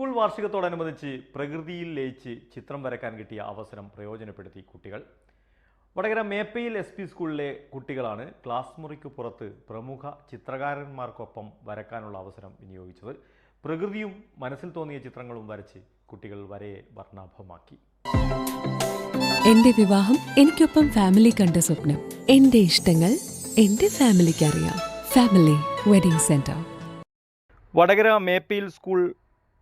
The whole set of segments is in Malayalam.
സ്കൂൾ വാർഷികത്തോടനുബന്ധിച്ച് പ്രകൃതിയിൽ ലയിച്ച് ചിത്രം വരയ്ക്കാൻ കിട്ടിയ അവസരം പ്രയോജനപ്പെടുത്തി കുട്ടികൾ. വടകര മേപ്പയിൽ എസ് പി സ്കൂളിലെ കുട്ടികളാണ് ക്ലാസ് മുറിക്ക് പുറത്ത് പ്രമുഖ ചിത്രകാരന്മാർക്കൊപ്പം വരക്കാനുള്ള അവസരം വിനിയോഗിച്ചത്. പ്രകൃതിയും മനസ്സിൽ തോന്നിയ ചിത്രങ്ങളും വരച്ച് കുട്ടികൾ വരയെ വർണാഭമാക്കി. എന്റെ വിവാഹം എനിക്കൊപ്പം ഫാമിലി കണ്ട സ്വപ്നം. എന്റെ ഇഷ്ടങ്ങൾ എന്റെ ഫാമിലിക്ക് അറിയാം. Family wedding centre. Vadakara Meppayil school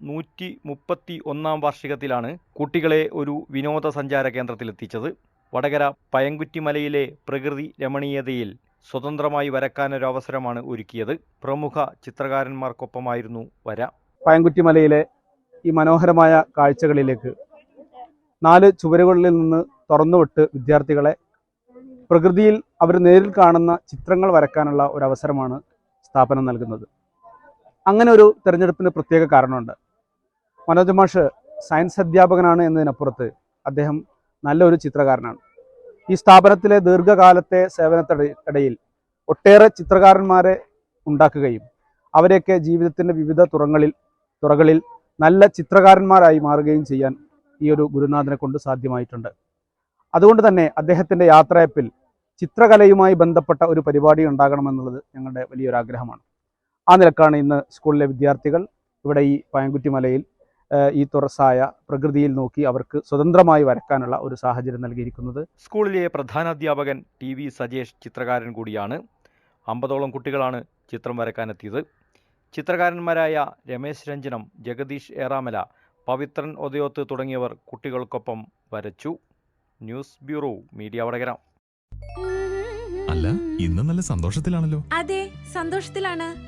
നൂറ്റി മുപ്പത്തി ഒന്നാം വാർഷികത്തിലാണ് കുട്ടികളെ ഒരു വിനോദസഞ്ചാര കേന്ദ്രത്തിലെത്തിച്ചത്. വടകര പയങ്കുറ്റിമലയിലെ പ്രകൃതി രമണീയതയിൽ സ്വതന്ത്രമായി വരക്കാനൊരു അവസരമാണ് ഒരുക്കിയത്. പ്രമുഖ ചിത്രകാരന്മാർക്കൊപ്പമായിരുന്നു വര. പയങ്കുറ്റിമലയിലെ ഈ മനോഹരമായ കാഴ്ചകളിലേക്ക് നാല് ചുവരുകളിൽ നിന്ന് തുറന്നുവിട്ട് വിദ്യാർത്ഥികളെ പ്രകൃതിയിൽ അവർ നേരിൽ കാണുന്ന ചിത്രങ്ങൾ വരക്കാനുള്ള ഒരു അവസരമാണ് സ്ഥാപനം നൽകുന്നത്. അങ്ങനെ ഒരു തിരഞ്ഞെടുപ്പിന് പ്രത്യേക കാരണമുണ്ട്. മനോജ് മാഷ് സയൻസ് അധ്യാപകനാണ് എന്നതിനപ്പുറത്ത് അദ്ദേഹം നല്ലൊരു ചിത്രകാരനാണ്. ഈ സ്ഥാപനത്തിലെ ദീർഘകാലത്തെ സേവനത്തിടയിൽ ഒട്ടേറെ ചിത്രകാരന്മാരെ ഉണ്ടാക്കുകയും അവരെയൊക്കെ ജീവിതത്തിന്റെ വിവിധ തുറങ്ങളിൽ തുറകളിൽ നല്ല ചിത്രകാരന്മാരായി മാറുകയും ചെയ്യാൻ ഈ ഒരു ഗുരുനാഥനെ കൊണ്ട് സാധ്യമായിട്ടുണ്ട്. അതുകൊണ്ട് തന്നെ അദ്ദേഹത്തിന്റെ യാത്രയപ്പിൽ ചിത്രകലയുമായി ബന്ധപ്പെട്ട ഒരു പരിപാടി ഉണ്ടാകണമെന്നുള്ളത് ഞങ്ങളുടെ വലിയൊരു ആഗ്രഹമാണ് ആ നിലക്കാണ് ഇന്ന് സ്കൂളിലെ വിദ്യാർത്ഥികൾ ഇവിടെ ഈ പയൻകുറ്റി മലയിൽ ഏഹ്, ഈ തുറസായ പ്രകൃതിയിൽ നോക്കി അവർക്ക് സ്വതന്ത്രമായി വരക്കാനുള്ള ഒരു സാഹചര്യം നൽകിയിരിക്കുന്നത്. സ്കൂളിലെ പ്രധാനാധ്യാപകൻ ടി വി സജേഷ് ചിത്രകാരൻ കൂടിയാണ്. അമ്പതോളം കുട്ടികളാണ് ചിത്രം വരക്കാനെത്തിയത്. ചിത്രകാരന്മാരായ രമേശ് രഞ്ജനം ജഗദീഷ് ഏറാമല പവിത്രൻ ഒതയോത്ത് തുടങ്ങിയവർ കുട്ടികൾക്കൊപ്പം വരച്ചു. News bureau media Vadakara. അല്ല ഇന്ന് നല്ല സന്തോഷത്തിലാണല്ലോ. അതെ സന്തോഷത്തിലാണ്.